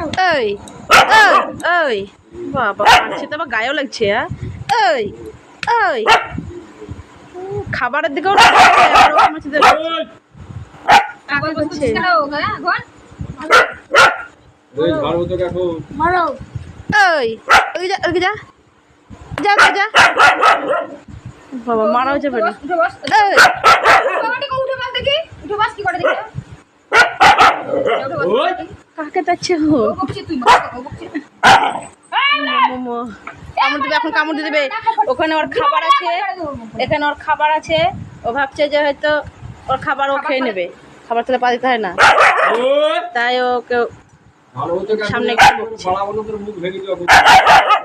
ওই ওই বাবা মারছে তো আবার গায়েও লাগছে হ্যাঁ? ওই ওই খাবারের দিকেও না আবার ওর মারছে তো- কাকে করছে? এই ঝাড়ু তো দেখো মারো। ওই ওই যা ওই কাকে যাচ্ছে কামড় দিবে এখন কামড় দিয়ে দেবে। ওখানে ওর খাবার আছে। এখানে ওর খাবার আছে। ও ভাবছে যে হয়তো ওর খাবার ও খেয়ে নেবে। খাবার পা দিতে হয় না। তাই ওকে ঝাড়ু সামনে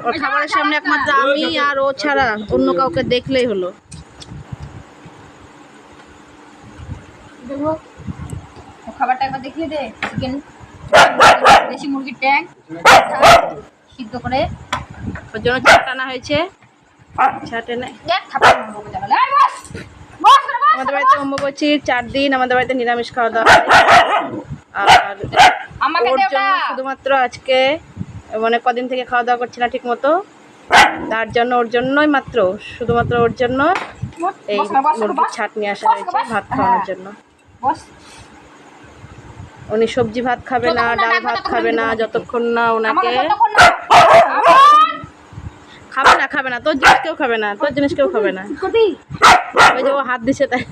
ওর খাবারের সামনে একমাত্র আমি আর ও ছাড়া অন্য কাউকে দেখলেই হলো। খাবারটা একবার দেখিয়ে দে চিকেন দেশি মুরগির ট্যাং সিদ্ধ করে ওর জন্য হয়েছে। এই বস বস রে, বস। আমাদের বাড়িতে অম্বুবচির চার দিন আমাদের বাড়িতে নিরামিষ খাওয়া দাওয়া আর ওর জন্য শুধুমাত্র আজকে মানে কদিন থেকে খাওয়া দাওয়া করছি না ঠিক মতো তার জন্য ওর জন্যই মাত্র শুধুমাত্র ওর জন্য এই মুরগির। ছাট নিয়ে আসা হয়েছে ভাত খাওয়ানোর। জন্য। বস। উনি সবজি ভাত খাবে না ডাল ভাত খাবে না যতক্ষণ না ওনাকে খাবে না খাবে না তোর জিনিস কেউ খাবে না তোর জিনিস কেউ খাবে না। ওই যে ও হাত দিছে তাই।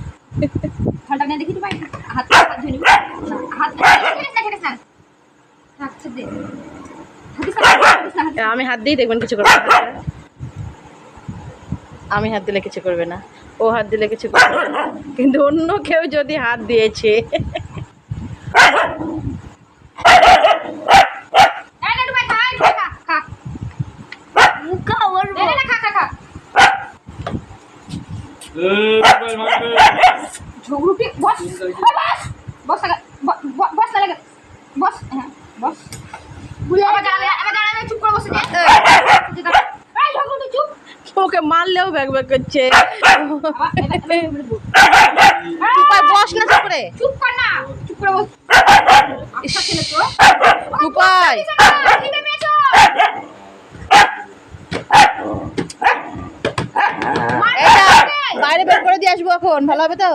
আমি হাত দিই দেখবেন কিছু করবে না। আমি হাত দিলে কিছু করবে না। ও হাত দিলে কিছু করবে না। কিন্তু অন্য কেউ যদি হাত দিয়েছে এই নে, ডুবাই খা, এই ডুবাই খা, খা। মুখা ওর নে, নে, নে, খা, খা, খা। এই মোবাইল ভাঙবে ঝগড়ুটি, বস, বস। বস লাগা, ব- ব- বস না লাগা। বস, হ্যাঁ, বস। আবার দাঁড়াবে, আবার দাঁড়াবে, চুপ করে বসে দে। এই, দাঁড়া। এই, ঝগড়ুটি, চুপ। ওকে মারলেও ব্যাগ ব্যাগ করছে বস। না চুপ করে চুপ না, চুপ বস। এটা খাবে। বাইরে বের করে দিয়ে আসব এখন ভালো হবে তো?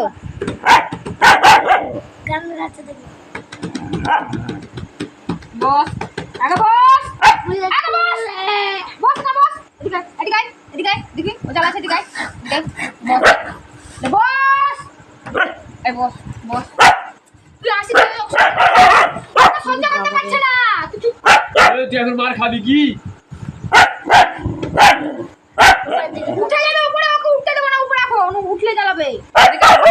এদিকে তুই মার খাবি কি উঠে যাবে উপরে ওকে উঠতে দেবো না উপরে এখন ও উঠলে জ্বালাবে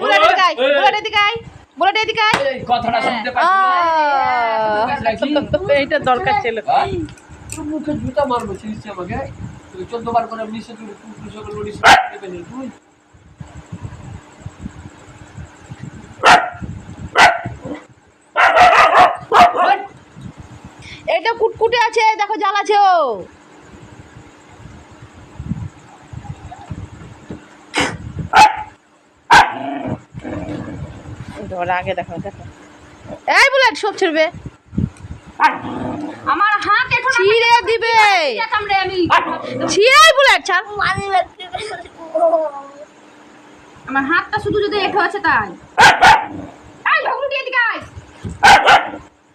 বুলেট এদিকে আয় বুলেট এদিকে আয় বুলেট এদিকে আয়। কথাটা শুনতে আহ, এইটা দরকার ছিল। তুই মুখে জুতা মারবো চিনিস আমাকে? তুই চোদ্দ বার করে নিশ্চয় তুই পুলিশ লড়িস তুই? এটা কুটকুটে আছে দেখো জাল আছে ও। ধর আগে দেখো দেখো। এই বুলেট সব ছিড়বে। আমার হাত এখন ছিঁড়ে দিবে। ছিঁড়ে বুলেট ছাড়। আমার হাতটা শুধু যদি এঠো আছে তাই। এই ঝগড়ুটি এদিকে আয়।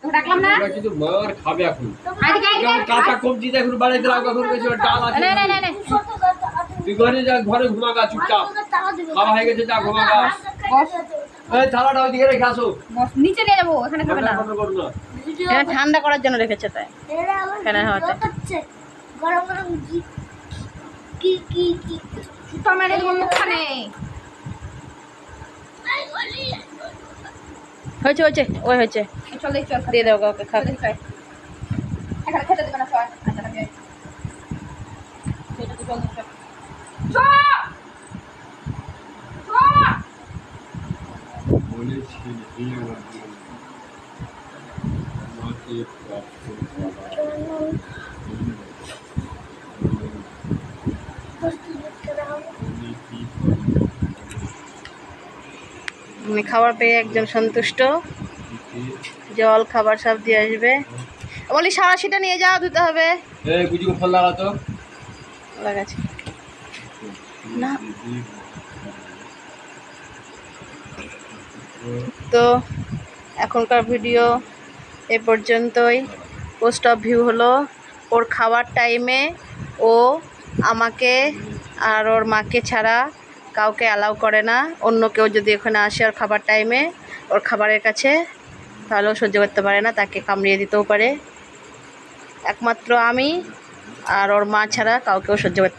ডাকলাম না? কিন্তু মার খাবে এখন। এদিকে আয়, যেমন এদিকে কাঁচা কবজি দেখুন বাড়িতে রাখো এখন কিছু ডাল আছে। নে নে নে নে। তুই ঘরে যা ঘরে ঘুমাগা চুপচাপ। খাওয়া হয়ে গেছে যা ঘুমাগা। থালাটা ওইদিকে রেখে আসো। নিচে নিয়ে যাব এখানে খাবে না। বন্ধ করো না এটা ঠান্ডা করার জন্য রেখেছে তাই। ফ্যানের হাওয়াতে। গরম গরম কি কি মুখখানে। হয়েছে হয়েছে ওই হয়েছে। চল দেখি চল দিয়ে দেবো কাউকে খাবে খেতে দেবে না সবাই আচ্ছা আমি যাই। খেতে তো চল দেখি চল। চল! চল! বলেছি বিয়ে হবে। মাকে প্রাপ্ত করা। উনি কি করবেন? মানে খাবার পেয়ে একজন সন্তুষ্ট। জল খাবার সব দিয়ে আসবে। বলি সারাশিটা নিয়ে যাওয়া ধুতে হবে। ফল না। তো এখনকার ভিডিও এ পর্যন্তই। পোস্ট অফ ভিউ হলো ওর খাওয়ার টাইমে ও আমাকে আর ওর মাকে ছাড়া কাউকে অ্যালাউ করে না। অন্য কেউ যদি ওখানে আসে ওর খাবার টাইমে ওর খাবারের কাছে তাহলেও সহ্য করতে পারে না, তাকে কামড়িয়ে দিতেও পারে। একমাত্র আমি আর ওর মা ছাড়া কাউকেও সহ্য করতে